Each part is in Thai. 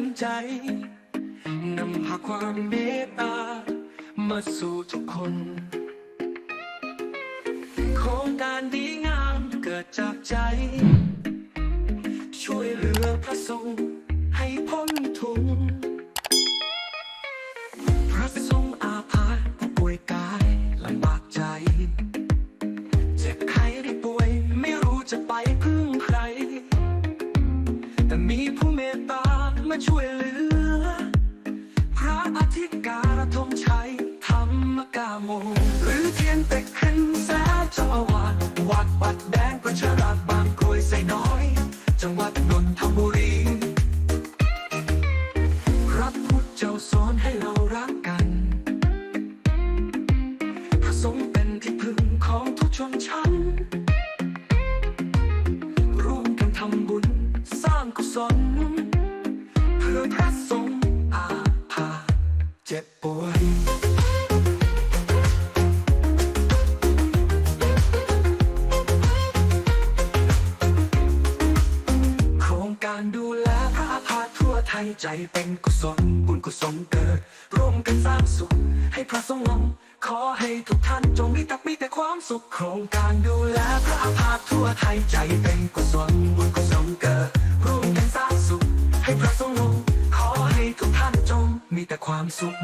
นใจนำพาความเมตตา มาสู่ทุกคน โครงการดีงามเกิดจากใจ ช่วยเหลือพระสงฆ์ให้พ้นทุกข์ ช่วยเหลือ ไทยใจเป็นกุศล บุญกุศลเกิด ร่วมกันสร้างสุข ให้พระสงฆ์ลงขอให้ทุกท่านจงมีแต่มีแต่ความสุขโครงการดูแลพระอาภาทั่วไทยใจเป็นกุศล บุญกุศลเกิด ร่วมกันสร้างสุข ให้พระสงฆ์ลงขอให้ทุกท่านจงมีแต่ความสุข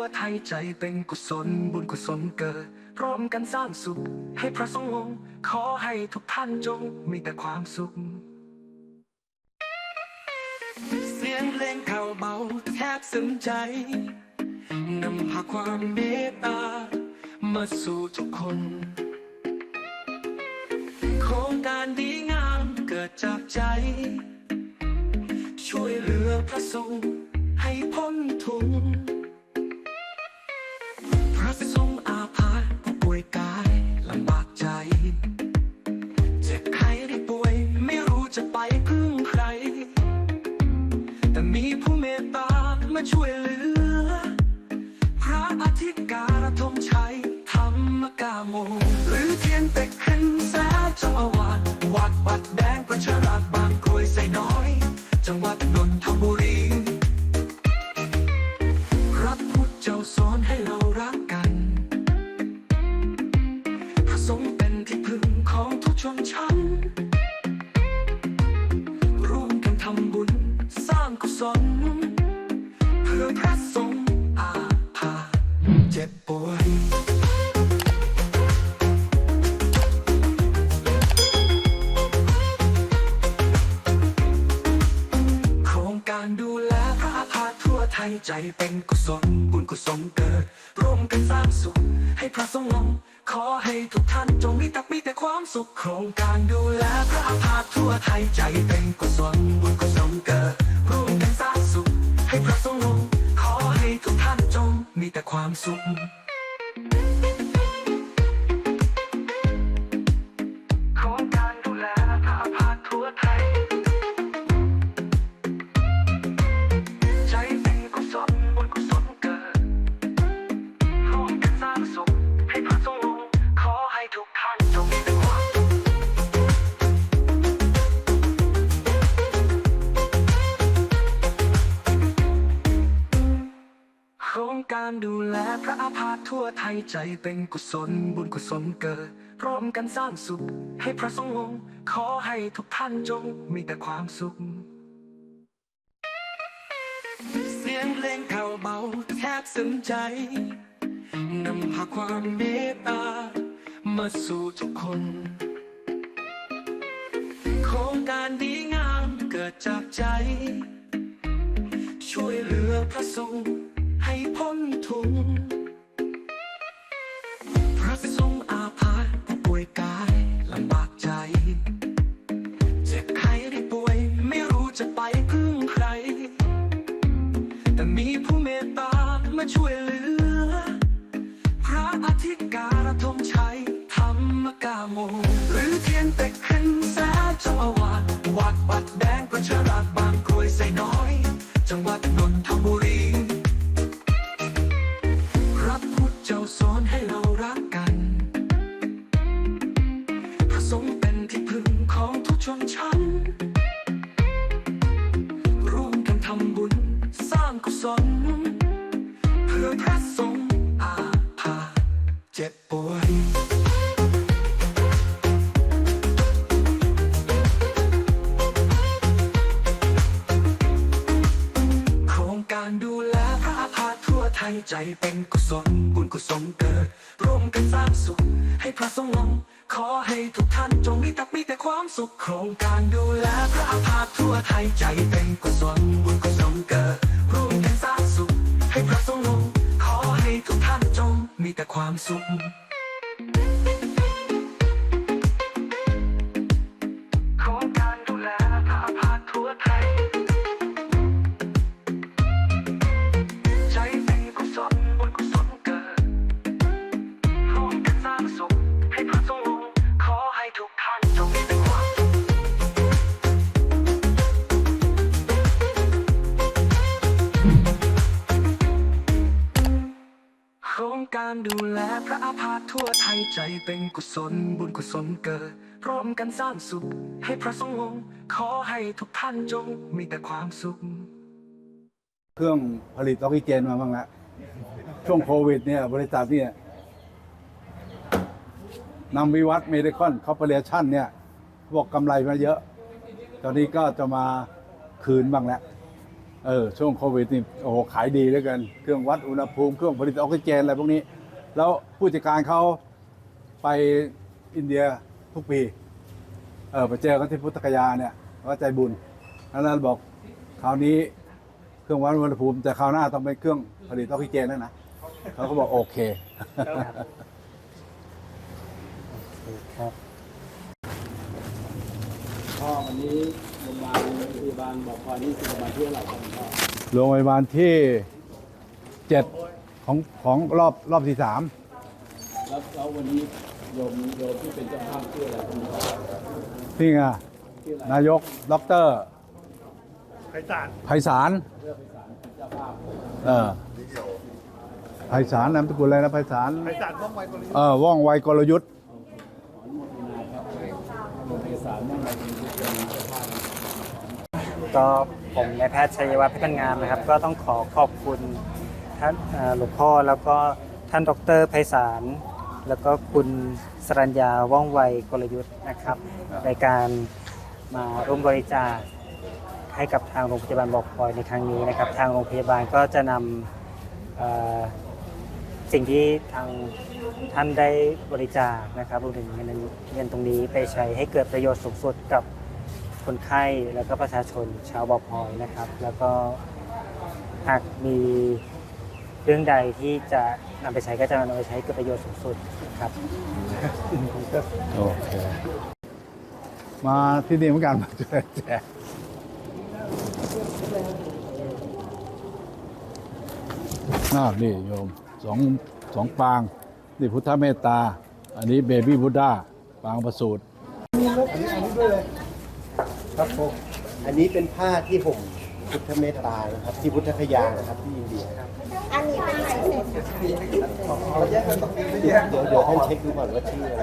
วไทยใจเป็นกุศลบุญกุศลเกิด ร่วมกันสร้างสุข ให้พระสงฆ์ลงขอให้ทุกท่านจงมีแต่ความสุข เสียงเพลงข่าวเบาแทบซึ้งใจนำพาความเมตตา มาสู่ทุกคน โครงการดีงามเกิดจากใจ ช่วยเหลือพระสงฆ์ให้พ้นทุกข์ จังหวัดนนทบุรี ใจเป็นกุศลบุญกุศลเกิด ร่วมกันสร้างสุข ให้พระสงฆ์ลง ขอให้ทุกท่านจงมีแต่มีแต่ความสุขโครงการดูแลพระอาพาธทั่วไทยใจเป็นกุศลบุญกุศลเกิด ร่วมกันสร้างสุข ให้พระสงฆ์ลง ขอให้ทุกท่านจงมีแต่ความสุข โครงการดูแลพระอาพาธทั่วไทยใจเป็นกุศลบุญกุศลเกิดร่วมกันสร้างสุข ให้พระสงฆ์ลงขอให้ทุกท่านจงมีแต่ความสุข เสียงเพลงข่าเบาแทบซึ้งใจนำพาความเมตตามาสู่ทุกคน โครงการดีงามเกิดจากใจ ช่วยเหลือพระสงฆ์ ให้พ้นทุกข์พระสงอาพาธผู้ป่วยกายลำบากใจ เจ็บไข้ได้ป่วยไม่รู้จะไปพึ่งใคร แต่มีผู้เมตตามาช่วยเหลือ พระอธิการธงชัยธรรมกาโม หรือเทียนเป็กขึ้นแสเจ้าอาวาสวัดบัด เจ็บปวยโครงการดูแลพระอาพาธทั่วไทยใจเป็นกุศลบุญกุศลเกิด ร่วมกันสร้างสุข ให้พระสงฆ์ลงขอให้ทุกท่านจงมีแต่มีแต่ความสุขโครงการดู ความสุข การดูแลพระอาพาธทั่วไทยใจเป็นกุศลบุญกุศลเกิด ร่วมกันสร้างสุข ให้พระสงฆ์ลงขอให้ทุกท่านจงมีแต่ความสุข เครื่องผลิตออกซิเจนมาบ้างล้วช่วงโควิดเนี่ยบริษัทเนี่ยนำวิวัฒน์เมดิคอนคอร์ปอเรชั่นเนี่ยบอกกำไรมาเยอะ ตอนนี้ก็จะมาคืนบ้างแล้วเออช่วงโควิดนี่โอ้โหขายดีเหลือเกิน เครื่องวัดอุณหภูมิ เครื่องผลิตออกซิเจนอะไรพวกนี้ แล้วผู้จัดการเขาไปอินเดียทุกปี เออไปเจอกันที่พุทธคยาเนี่ยว่าใจบุญแล้วนั้นบอกคราวนี้เครื่องวัดอุณหภูมิ แต่คราวหน้าต้องเป็นเครื่องผลิตออกซิเจนแล้วนะเขาก็บอกโอเคครับพ่อวันนี้โรงพยาบาลโรงพยาบาลบอกพอนี่คือโรงพยาบาลที่เท่าไหร่ครับคุณพ่อโรงพยาบาลที่เจ็ด ของของรอบรอบที่สามแล้วแล้ววันนี้โยมโยมที่เป็นเจ้าภาพชื่ออะไรคุณพ่อนี่ไงชื่ออะไรนายกด็อกเตอร์ไพศาลไพศาลเพื่อไปศาลเป็นเจ้าภาพเออไพศาลนามสกุลอะไรนะไพศาลไพศาลว่องไวกว่านี้เออว่องไวกลยุทธ์ขออนุโมทนาครับโรงพยาบาลมั่งไรเป็นเป็นเจ้าภาพก็ผมนายแพทย์ชัยวัฒน์เพชรงามนะครับ ก็ต้องขอขอบคุณ ท่านหลวงพ่อแล้วก็ท่านดรไพศาลแล้วก็คุณสรัญญาว่องไวกลยุทธ์นะครับ ในการมาร่วมบริจาคให้กับทางโรงพยาบาลบอกพลอยในครั้งนี้นะครับ ทางโรงพยาบาลก็จะนำสิ่งที่ทางท่านได้บริจาคนะครับรวมถึงเงินเงินตรงนี้ไปใช้ให้เกิดประโยชน์สูงสุดกับคนไข้แล้วก็ประชาชนชาวบอพลอยนะครับ แล้วก็หากมี เรื่องใดที่จะนำไปใช้ก็จะนำไปใช้ให้เกิดประโยชน์สูงสุดครับ โอเค มาที่นี่เหมือนกันมาช่วยแจกน่านี่โยมสองสองปาง นี่พุทธเมตตา อันนี้เบบี้พุทธาปางประสูตรครับผมอันนี้เป็นผ้าที่ห่ม พุทธเมตตานะครับ ที่พุทธคยานะครับที่อินเดียครับอันนี้เป็นลายเซ็นค่ะเดี๋ยวเดี๋ยวท่านเช็คดูก่อนว่าชื่ออะไร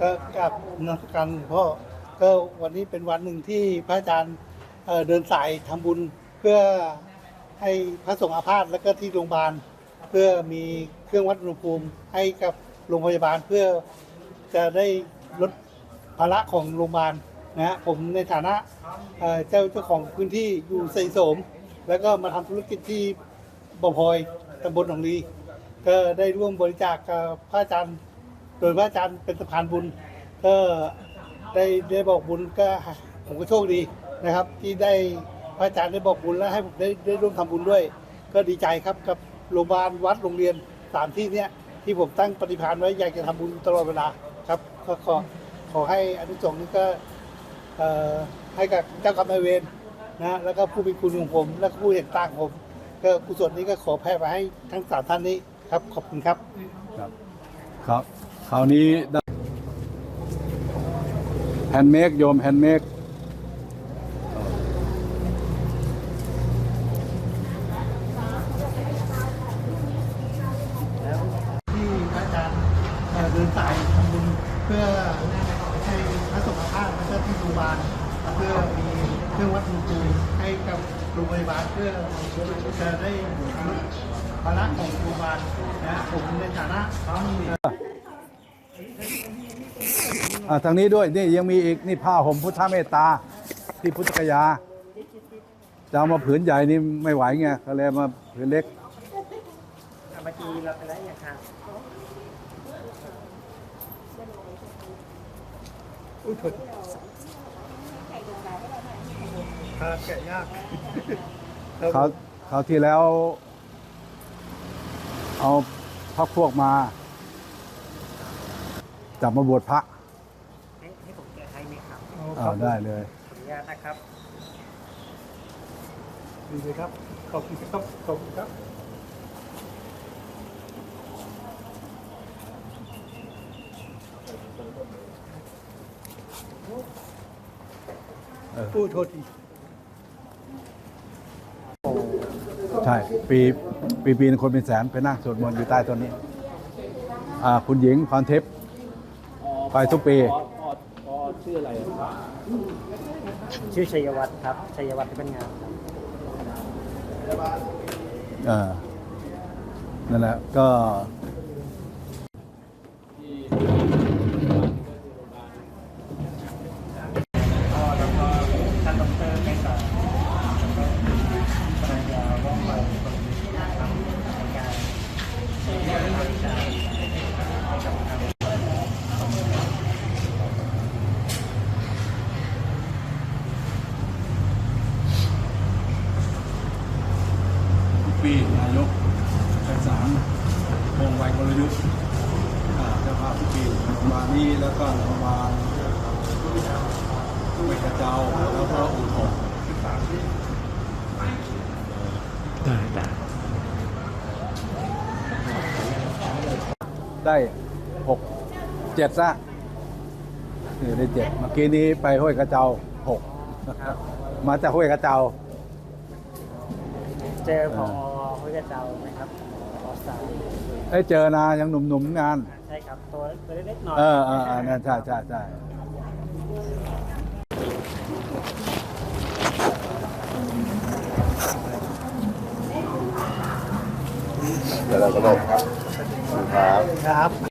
ก็กับนักการหลวงพ่อก็วันนี้เป็นวันหนึ่งที่พระอาจารย์ เดินสายทำบุญเพื่อให้พระสงฆ์อาพาธแล้วก็ที่โรงพยาบาล เพื่อมีเครื่องวัดอุณหภูมิให้กับโรงพยาบาลเพื่อจะได้ลดภาระของโรงพยาบาลนะฮะผมในฐานะเจ้าเจ้าของพื้นที่อยู่ไซโสม แล้วก็มาทำธุรกิจที่บ่อพลอยตำบลหนองลีก็ได้ร่วมบริจาคกับพระอาจารย์ โดยพระอาจารย์เป็นสะพานบุญก็ได้ได้บอกบุญก็ผมก็โชคดี นะครับ ที่ได้พระอาจารย์ได้บอกบุญและให้ผมได้ได้ร่วมทำบุญด้วย ก็ดีใจครับกับโรงพยาบาลวัดโรงเรียนสามที่เนี้ยที่ผมตั้งปฏิภาณไว้อยากจะทำบุญตลอดเวลาครับก็ขอขอให้อนุสงส์นี้ก็เอ่อให้กับเจ้ากรรมนายเวรนะแล้วก็ผู้มีคุณของผม และผู้เห็นต่างผม ก็กุศลนี้ก็ขอแผ่ไปให้ทั้งสามท่านนี้ครับ ขอบคุณครับครับครับคราวนี้แฮนด์เมดโยมแฮนด์เมด ที่พระอาจารย์เอ่อเดินสายทำบุญเพื่อให้พระสงฆ์อาภาพแล้วก็ที่โรงพยาบาลเพื่อมีเครื่องวัดอุณหภูมิให้กับโรงพยาบาลเพื่อ จะได้ลดภาระของโรงพยาบาลนะผมในฐานะเอ่ออ่าทางนี้ด้วยนี่ยังมีอีกนี่ผ้าห่มพุทธเมตตาที่พุทธกยาจะเอามาผืนใหญ่นี่ไม่ไหวไงก็เลยมาผืนเล็กเมื่อกี้เราไปแล้วอย่างค่ะทานแกะยาก เขาเขาวที่แล้ว เอาพักพวกมา จับมาบวชพระให้ให้ผมแกะให้ไหมครับอ่าได้เลยขออนุญาตนะครับ ดีเลยครับ ขอบคุณครับขอบคุณครับ เออผู้โทษที ใช่ ปีปีปีนึงคนเป็นแสนไปนั่งสวดมนต์อยู่ใต้ต้นนี้อ่าคุณหญิงพรทิพย์ ไปทุกปี พอพอพอชื่ออะไรครับชื่อชัยวัฒน์ครับ ชัยวัฒน์ที่เป็นงานครับเออนั่นแหละก็ก็แล้วก็ท่านดอกเตอรไพศาลแล้วก็ภรรยาว่องไวคนนี้นะครับในการช่วยเหลือบริจาคให้กับทาง ทุกปีนายกไพศาลวงไวกลยุทธ์เจ้าภาพทุกปีโรงพยาบาลนี้แล้วก็โรงพยาบาลเวกระเจ้าแล้วก็อุทกได้ไหกเจ็ดซะนี่ได้เจ็ดเมื่อกี้นี้ไปห้วยกระเจ้าหกครับมาจากห้วยกระเจ้า เจอพอ ห้วยกระเจ้าไหมครับพอสายได้เจอนะยังหนุ่มๆงาน ใช่ครับ ตัวตัวเล็กๆหน่อยเออเออเออนั่นใช่ใช่ใช่เดี๋ยวเราก็ลงครับ ครับครับ